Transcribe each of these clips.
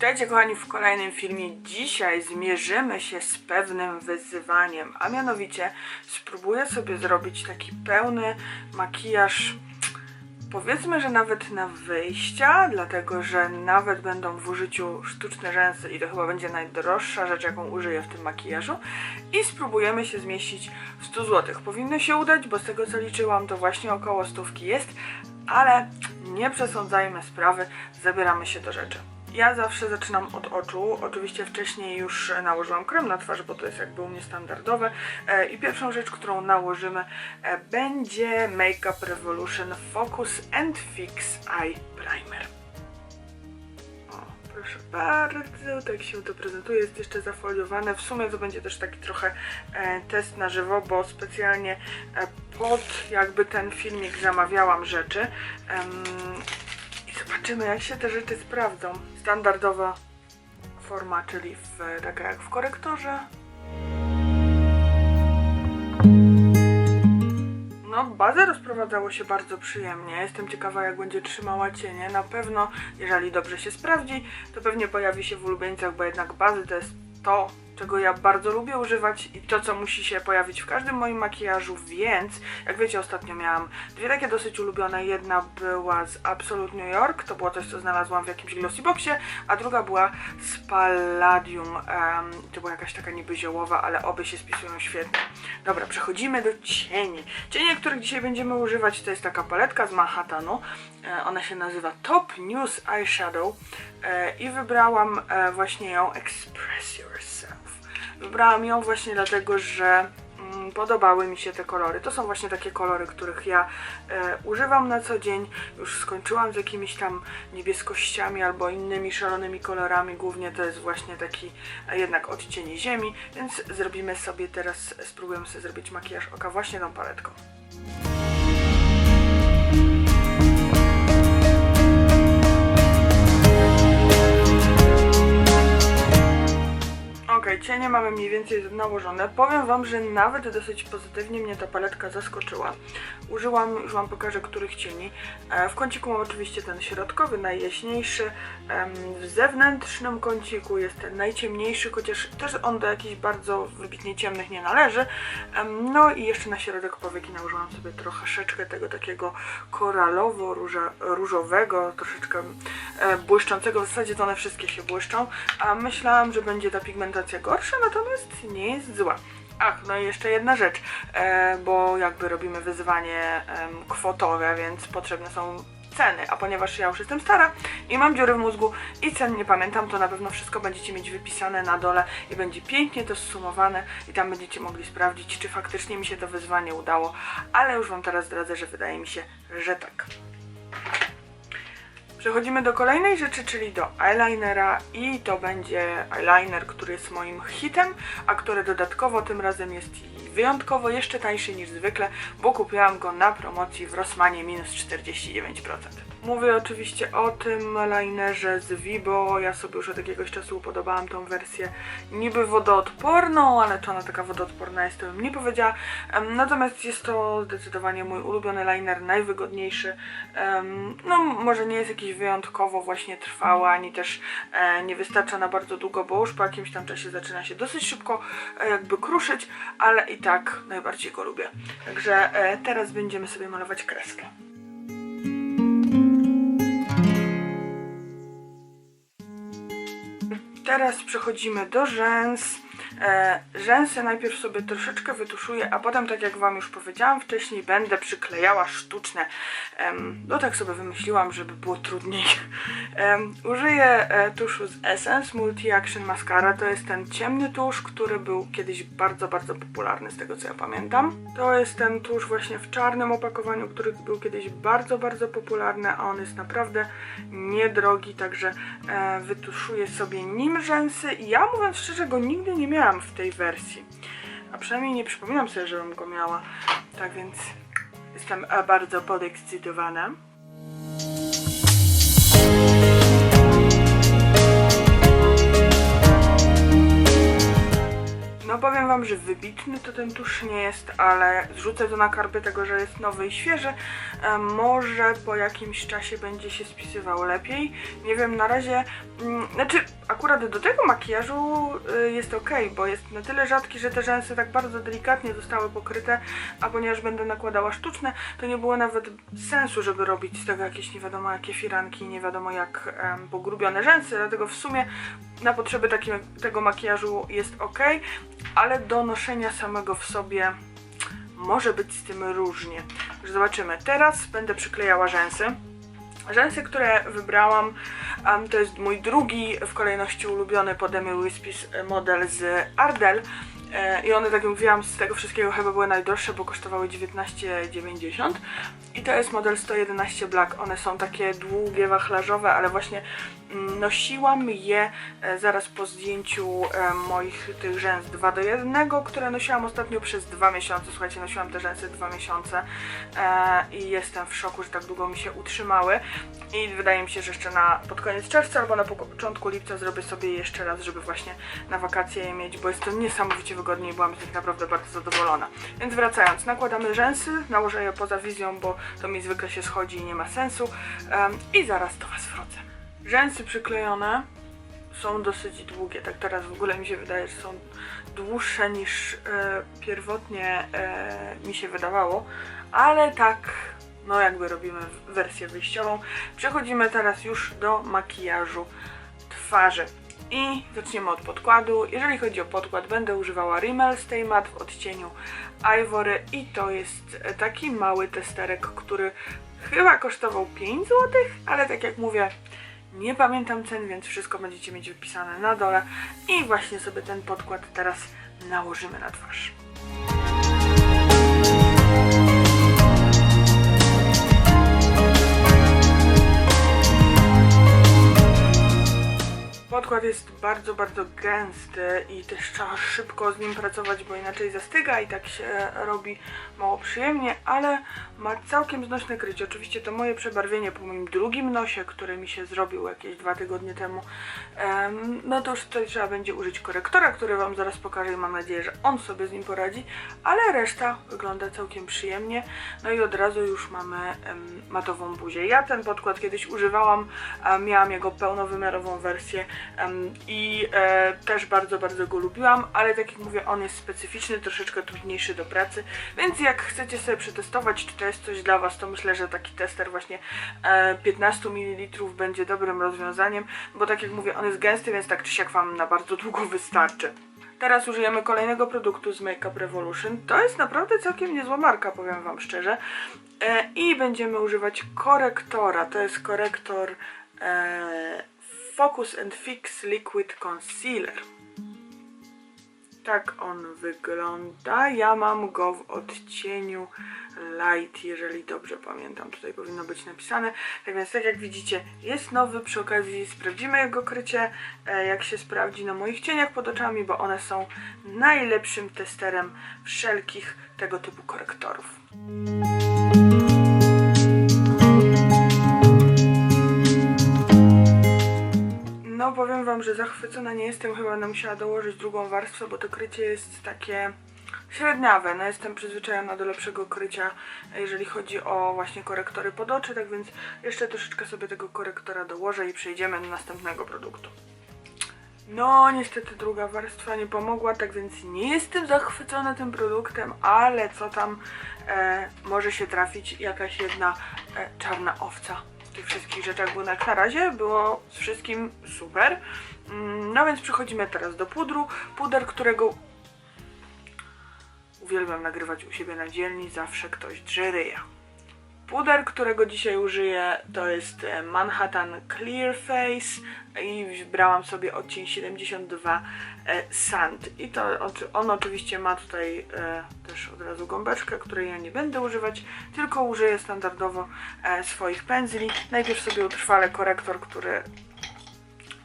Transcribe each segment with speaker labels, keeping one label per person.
Speaker 1: Witajcie kochani w kolejnym filmie. Dzisiaj zmierzymy się z pewnym wyzwaniem, a mianowicie spróbuję sobie zrobić taki pełny makijaż powiedzmy, że nawet na wyjścia, dlatego że nawet będą w użyciu sztuczne rzęsy i to chyba będzie najdroższa rzecz, jaką użyję w tym makijażu i spróbujemy się zmieścić w 100 zł. Powinno się udać, bo z tego co liczyłam to właśnie około stówki jest, ale nie przesądzajmy sprawy, zabieramy się do rzeczy. Ja zawsze zaczynam od oczu. Oczywiście wcześniej już nałożyłam krem na twarz, bo to jest jakby u mnie standardowe. E, I pierwszą rzecz, którą nałożymy, e, będzie Makeup Revolution Focus and Fix Eye Primer. O, proszę bardzo, tak się to prezentuje. Jest jeszcze zafoliowane. W sumie to będzie też taki trochę e, test na żywo, bo specjalnie e, pod jakby ten filmik zamawiałam rzeczy. Zobaczymy, jak się te rzeczy sprawdzą. Standardowa forma, czyli w, taka jak w korektorze. No, bazę rozprowadzało się bardzo przyjemnie. Jestem ciekawa, jak będzie trzymała cienie. Na pewno, jeżeli dobrze się sprawdzi, to pewnie pojawi się w ulubieńcach, bo jednak bazy to jest to, czego ja bardzo lubię używać i to, co musi się pojawić w każdym moim makijażu, więc jak wiecie, ostatnio miałam dwie takie dosyć ulubione. Jedna była z Absolute New York, to było coś, co znalazłam w jakimś glossy boxie, a druga była z Palladium, em, to była jakaś taka niby ziołowa, ale obie się spisują świetnie. Dobra, przechodzimy do cieni. Cienie, których dzisiaj będziemy używać, to jest taka paletka z Manhattanu. E, ona się nazywa Top News Eyeshadow e, i wybrałam e, właśnie ją Express Yourself. Wybrałam ją właśnie dlatego, że mm, podobały mi się te kolory. To są właśnie takie kolory, których ja e, używam na co dzień. Już skończyłam z jakimiś tam niebieskościami albo innymi szalonymi kolorami. Głównie to jest właśnie taki e, jednak odcień ziemi, więc zrobimy sobie teraz, spróbujemy sobie zrobić makijaż oka właśnie tą paletką. Cienie mamy mniej więcej nałożone. Powiem Wam, że nawet dosyć pozytywnie mnie ta paletka zaskoczyła. Użyłam, już Wam pokażę, których cieni. E, w kąciku mam oczywiście ten środkowy, najjaśniejszy. W zewnętrznym kąciku jest ten najciemniejszy, chociaż też on do jakichś bardzo wybitnie ciemnych nie należy. No i jeszcze na środek powieki nałożyłam sobie troszeczkę tego takiego koralowo-różowego, troszeczkę e, błyszczącego. W zasadzie to one wszystkie się błyszczą. A myślałam, że będzie ta pigmentacja gorsza, natomiast nie jest zła. Ach, no i jeszcze jedna rzecz, e, bo jakby robimy wyzwanie kwotowe, więc potrzebne są ceny, a ponieważ ja już jestem stara i mam dziury w mózgu i cen nie pamiętam, to na pewno wszystko będziecie mieć wypisane na dole i będzie pięknie to zsumowane i tam będziecie mogli sprawdzić, czy faktycznie mi się to wyzwanie udało, ale już Wam teraz zdradzę, że wydaje mi się, że tak. Przechodzimy do kolejnej rzeczy, czyli do eyelinera i to będzie eyeliner, który jest moim hitem, a który dodatkowo tym razem jest wyjątkowo jeszcze tańszy niż zwykle, bo kupiłam go na promocji w Rossmanie minus 49%. Mówię oczywiście o tym linerze z Vibo, ja sobie już od jakiegoś czasu upodobałam tą wersję niby wodoodporną, ale czy ona taka wodoodporna jest, to bym nie powiedziała. Natomiast jest to zdecydowanie mój ulubiony liner, najwygodniejszy. No może nie jest jakiś wyjątkowo właśnie trwały, ani też e, nie wystarcza na bardzo długo, bo już po jakimś tam czasie zaczyna się dosyć szybko e, jakby kruszyć, ale i tak najbardziej go lubię. Także e, teraz będziemy sobie malować kreskę. Teraz przechodzimy do rzęs. E, rzęsy najpierw sobie troszeczkę wytuszuję, a potem, tak jak Wam już powiedziałam wcześniej, będę przyklejała sztuczne. No tak sobie wymyśliłam, żeby było trudniej. Użyję e, tuszu z Essence Multi Action Mascara. To jest ten ciemny tusz, który był kiedyś bardzo, bardzo popularny, z tego co ja pamiętam. To jest ten tusz właśnie w czarnym opakowaniu, który był kiedyś bardzo, bardzo popularny, a on jest naprawdę niedrogi, także e, wytuszuję sobie nim rzęsy. Ja mówiąc szczerze, go nigdy nie miałam w tej wersji. A przynajmniej nie przypominam sobie, żebym go miała. Tak więc jestem bardzo podekscytowana. No powiem Wam, że wybitny to ten tusz nie jest, ale zrzucę to na karby tego, że jest nowy i świeży. E, może po jakimś czasie będzie się spisywał lepiej. Nie wiem, na razie, mm, znaczy akurat do tego makijażu y, jest ok, bo jest na tyle rzadki, że te rzęsy tak bardzo delikatnie zostały pokryte, a ponieważ będę nakładała sztuczne, to nie było nawet sensu, żeby robić z tego jakieś nie wiadomo jakie firanki, nie wiadomo jak pogrubione rzęsy, dlatego w sumie na potrzeby takim, tego makijażu jest ok, ale do noszenia samego w sobie może być z tym różnie. Zobaczymy. Teraz będę przyklejała rzęsy. Rzęsy, które wybrałam, em, to jest mój drugi w kolejności ulubiony pode mnie Wispis model z Ardell. E, I one, tak jak mówiłam, z tego wszystkiego chyba były najdroższe, bo kosztowały 19,90. I to jest model 111 Black. One są takie długie, wachlarzowe, ale właśnie mm, nosiłam je e, zaraz po zdjęciu e, moich tych rzęs 2 do 1, które nosiłam ostatnio przez dwa miesiące. Słuchajcie, nosiłam te rzęsy dwa miesiące i jestem w szoku, że tak długo mi się utrzymały. I wydaje mi się, że jeszcze na pod koniec czerwca albo na początku lipca zrobię sobie je jeszcze raz, żeby właśnie na wakacje je mieć, bo jest to niesamowicie wygodnie i byłam z nich naprawdę bardzo zadowolona. Więc wracając, nakładamy rzęsy, nałożę je poza wizją, bo to mi zwykle się schodzi i nie ma sensu. Em, I zaraz do Was wrócę. Rzęsy przyklejone są dosyć długie, tak teraz w ogóle mi się wydaje, że są dłuższe niż e, pierwotnie e, mi się wydawało, ale tak, no jakby robimy wersję wyjściową. Przechodzimy teraz już do makijażu twarzy. I zaczniemy od podkładu. Jeżeli chodzi o podkład, będę używała Rimmel Stay Matte w odcieniu Ivory i to jest taki mały testerek, który chyba kosztował 5 zł, ale tak jak mówię, nie pamiętam cen, więc wszystko będziecie mieć wypisane na dole. I właśnie sobie ten podkład teraz nałożymy na twarz. Podkład jest bardzo, bardzo gęsty i też trzeba szybko z nim pracować, bo inaczej zastyga i tak się robi mało przyjemnie, ale ma całkiem znośne krycie. Oczywiście to moje przebarwienie po moim drugim nosie, który mi się zrobił jakieś dwa tygodnie temu, em, no to już tutaj trzeba będzie użyć korektora, który Wam zaraz pokażę i mam nadzieję, że on sobie z nim poradzi, ale reszta wygląda całkiem przyjemnie. No i od razu już mamy matową buzię. Ja ten podkład kiedyś używałam, miałam jego pełnowymiarową wersję i e, też bardzo, bardzo go lubiłam, ale tak jak mówię, on jest specyficzny, troszeczkę trudniejszy do pracy, więc jak chcecie sobie przetestować, czy to jest coś dla Was, to myślę, że taki tester właśnie e, 15 ml będzie dobrym rozwiązaniem, bo tak jak mówię, on jest gęsty, więc tak czy siak Wam na bardzo długo wystarczy. Teraz użyjemy kolejnego produktu z Makeup Revolution. To jest naprawdę całkiem niezła marka, powiem Wam szczerze. E, I będziemy używać korektora. To jest korektor e, Focus and Fix Liquid Concealer. Tak on wygląda. Ja mam go w odcieniu light, jeżeli dobrze pamiętam. Tutaj powinno być napisane. Tak więc, tak jak widzicie, jest nowy. Przy okazji sprawdzimy jego krycie, e, jak się sprawdzi na moich cieniach pod oczami, bo one są najlepszym testerem wszelkich tego typu korektorów. Powiem wam, że zachwycona nie jestem, chyba będę musiała dołożyć drugą warstwę, bo to krycie jest takie średniawe. No jestem przyzwyczajona do lepszego krycia, jeżeli chodzi o właśnie korektory pod oczy, tak więc jeszcze troszeczkę sobie tego korektora dołożę i przejdziemy do następnego produktu. No, niestety druga warstwa nie pomogła, tak więc nie jestem zachwycona tym produktem, ale co tam e, może się trafić jakaś jedna e, czarna owca tych wszystkich rzeczach, bo jak na razie było z wszystkim super. Mm, No więc przechodzimy teraz do pudru. Puder, którego uwielbiam nagrywać u siebie na dzielni, zawsze ktoś drze ryja. Puder, którego dzisiaj użyję, to jest e, Manhattan Clear Face i brałam sobie odcień 72 e, Sand. I to on oczywiście ma tutaj e, też od razu gąbeczkę, której ja nie będę używać, tylko użyję standardowo swoich pędzli. Najpierw sobie utrwalę korektor, który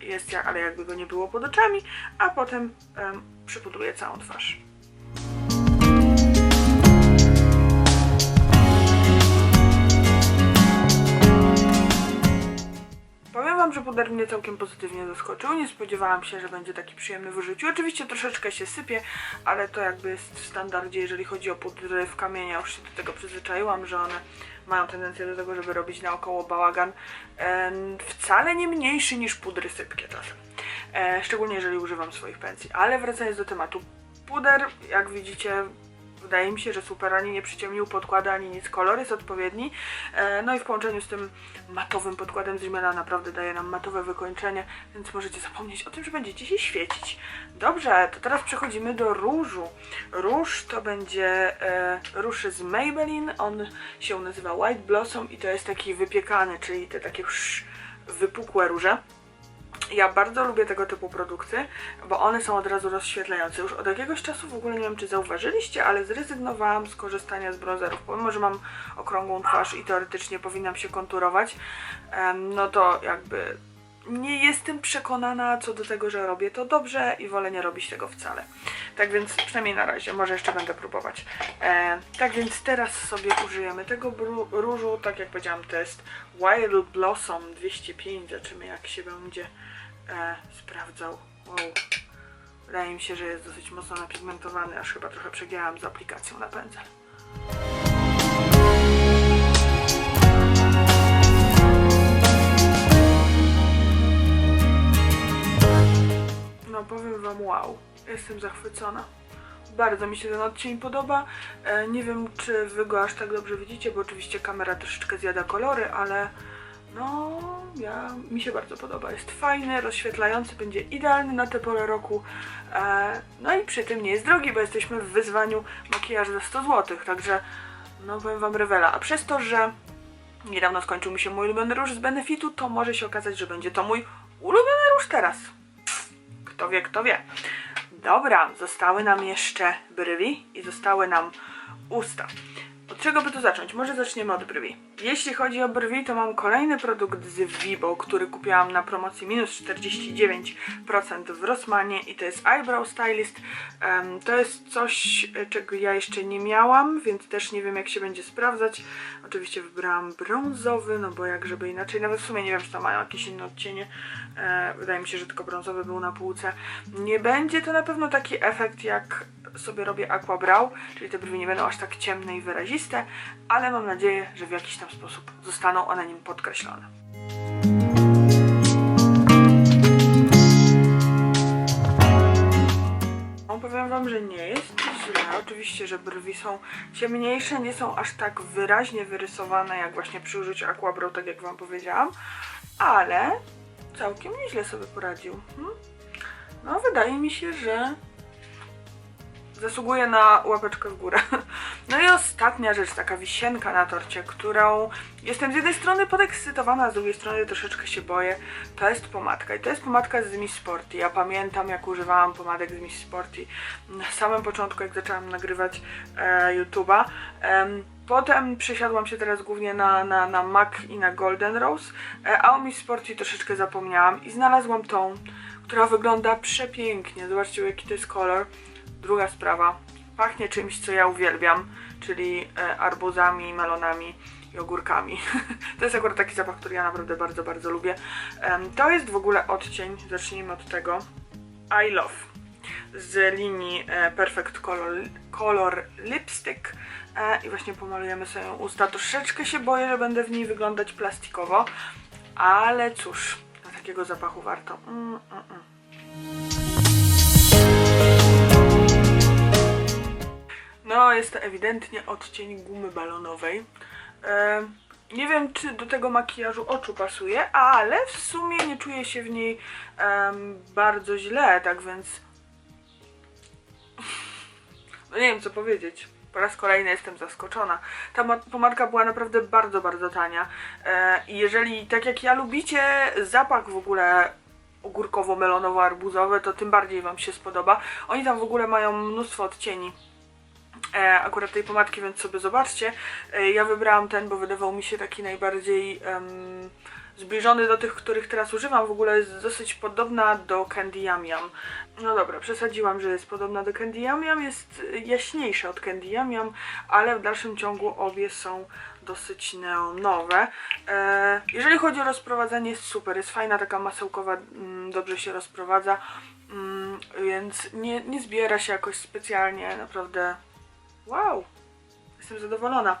Speaker 1: jest, ale jakby go nie było pod oczami, a potem em, przypudruję całą twarz. Powiem Wam, że puder mnie całkiem pozytywnie zaskoczył. Nie spodziewałam się, że będzie taki przyjemny w użyciu. Oczywiście troszeczkę się sypie, ale to jakby jest w standardzie, jeżeli chodzi o pudry w kamienia. Już się do tego przyzwyczaiłam, że one mają tendencję do tego, żeby robić naokoło bałagan. Wcale nie mniejszy niż pudry sypkie czasem. E, szczególnie jeżeli używam swoich pensji. Ale wracając do tematu. Puder, jak widzicie, wydaje mi się, że super ani nie przyciemnił podkładu, ani nic. Kolor jest odpowiedni. E, no i w połączeniu z tym matowym podkładem z Rimmela naprawdę daje nam matowe wykończenie, więc możecie zapomnieć o tym, że będziecie się świecić. Dobrze, to teraz przechodzimy do różu. Róż to będzie e, róż z Maybelline. On się nazywa White Blossom i to jest taki wypiekany, czyli te takie wypukłe róże. Ja bardzo lubię tego typu produkty, bo one są od razu rozświetlające. Już od jakiegoś czasu w ogóle nie wiem, czy zauważyliście, ale zrezygnowałam z korzystania z bronzerów. Pomimo, że mam okrągłą twarz i teoretycznie powinnam się konturować, no to jakby nie jestem przekonana co do tego, że robię to dobrze i wolę nie robić tego wcale. Tak więc przynajmniej na razie, może jeszcze będę próbować. E, tak więc teraz sobie użyjemy tego różu, tak jak powiedziałam, to jest Wild Blossom 205, zobaczymy jak się będzie e, sprawdzał. Wow. Wydaje mi się, że jest dosyć mocno napigmentowany, aż chyba trochę przegięłam z aplikacją na pędzel. No powiem wam wow, jestem zachwycona. Bardzo mi się ten odcień podoba. E, nie wiem, czy wy go aż tak dobrze widzicie, bo oczywiście kamera troszeczkę zjada kolory, ale no, ja, mi się bardzo podoba. Jest fajny, rozświetlający, będzie idealny na tę porę roku. E, no i przy tym nie jest drogi, bo jesteśmy w wyzwaniu makijaż za 100 zł, także no powiem wam rewela. A przez to, że niedawno skończył mi się mój ulubiony róż z benefitu, to może się okazać, że będzie to mój ulubiony róż teraz. Kto wie, kto wie. Dobra, zostały nam jeszcze brwi i zostały nam usta. Czego by tu zacząć? Może zaczniemy od brwi. Jeśli chodzi o brwi, to mam kolejny produkt z Vibo, który kupiłam na promocji minus 49% w Rossmanie i to jest Eyebrow Stylist. Em, to jest coś, e, czego ja jeszcze nie miałam, więc też nie wiem jak się będzie sprawdzać. Oczywiście wybrałam brązowy, no bo jak żeby inaczej, nawet w sumie nie wiem, czy to mają jakieś inne odcienie. E, wydaje mi się, że tylko brązowy był na półce. Nie będzie to na pewno taki efekt jak sobie robię Aqua czyli te brwi nie będą aż tak ciemne i wyraziste, ale mam nadzieję, że w jakiś tam sposób zostaną one nim podkreślone. Powiem wam, że nie jest źle. Oczywiście, że brwi są ciemniejsze, nie są aż tak wyraźnie wyrysowane, jak właśnie przy użyciu Aqua Brow, tak jak wam powiedziałam, ale całkiem nieźle sobie poradził. Hmm? No, wydaje mi się, że zasługuje na łapeczkę w górę. No i ostatnia rzecz, taka wisienka na torcie, którą jestem z jednej strony podekscytowana, a z drugiej strony troszeczkę się boję, to jest pomadka. I to jest pomadka z Miss Sporty. Ja pamiętam, jak używałam pomadek z Miss Sporty na samym początku, jak zaczęłam nagrywać e, YouTube'a. Em, Potem przesiadłam się teraz głównie na, na, na MAC i na Golden Rose, e, a o Miss Sporty troszeczkę zapomniałam i znalazłam tą, która wygląda przepięknie. Zobaczcie, jaki to jest kolor. Druga sprawa, pachnie czymś, co ja uwielbiam, czyli e, arbuzami, melonami i ogórkami. to jest akurat taki zapach, który ja naprawdę bardzo, bardzo lubię. To jest w ogóle odcień, zacznijmy od tego, I Love z linii e, Perfect Color, Color Lipstick e, i właśnie pomalujemy sobie usta. Troszeczkę się boję, że będę w niej wyglądać plastikowo, ale cóż, takiego zapachu warto. Mm, mm, mm. No, jest to ewidentnie odcień gumy balonowej. E, nie wiem, czy do tego makijażu oczu pasuje, ale w sumie nie czuję się w niej bardzo źle, tak więc. No nie wiem, co powiedzieć. Po raz kolejny jestem zaskoczona. Ta ma- pomadka była naprawdę bardzo, bardzo tania. E, I jeżeli, tak jak ja lubicie zapach w ogóle ogórkowo-melonowo-arbuzowy, to tym bardziej Wam się spodoba. Oni tam w ogóle mają mnóstwo odcieni akurat tej pomadki, więc sobie zobaczcie. E, ja wybrałam ten, bo wydawał mi się taki najbardziej em, zbliżony do tych, których teraz używam. W ogóle jest dosyć podobna do Candy Yam Yam. No dobra, przesadziłam, że jest podobna do Candy Yam Yam. Jest e, jaśniejsza od Candy Yam Yam, ale w dalszym ciągu obie są dosyć neonowe. E, jeżeli chodzi o rozprowadzenie, jest super, jest fajna, taka masełkowa, mm, dobrze się rozprowadza, mm, więc nie, nie zbiera się jakoś specjalnie, naprawdę wow, jestem zadowolona.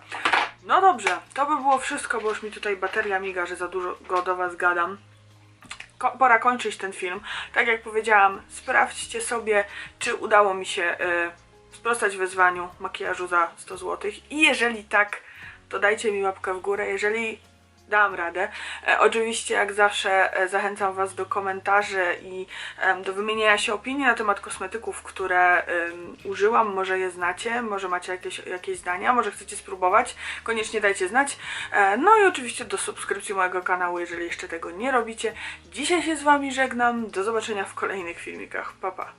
Speaker 1: No dobrze, to by było wszystko, bo już mi tutaj bateria miga, że za dużo go do Was gadam. Ko- pora kończyć ten film. Tak jak powiedziałam, sprawdźcie sobie, czy udało mi się y, sprostać wyzwaniu makijażu za 100 zł. I jeżeli tak, to dajcie mi łapkę w górę. Jeżeli dałam radę. E, oczywiście, jak zawsze, e, zachęcam Was do komentarzy i do wymieniania się opinii na temat kosmetyków, które użyłam. Może je znacie, może macie jakieś, jakieś zdania, może chcecie spróbować. Koniecznie dajcie znać. E, no i oczywiście do subskrypcji mojego kanału, jeżeli jeszcze tego nie robicie. Dzisiaj się z Wami żegnam. Do zobaczenia w kolejnych filmikach. Pa, pa.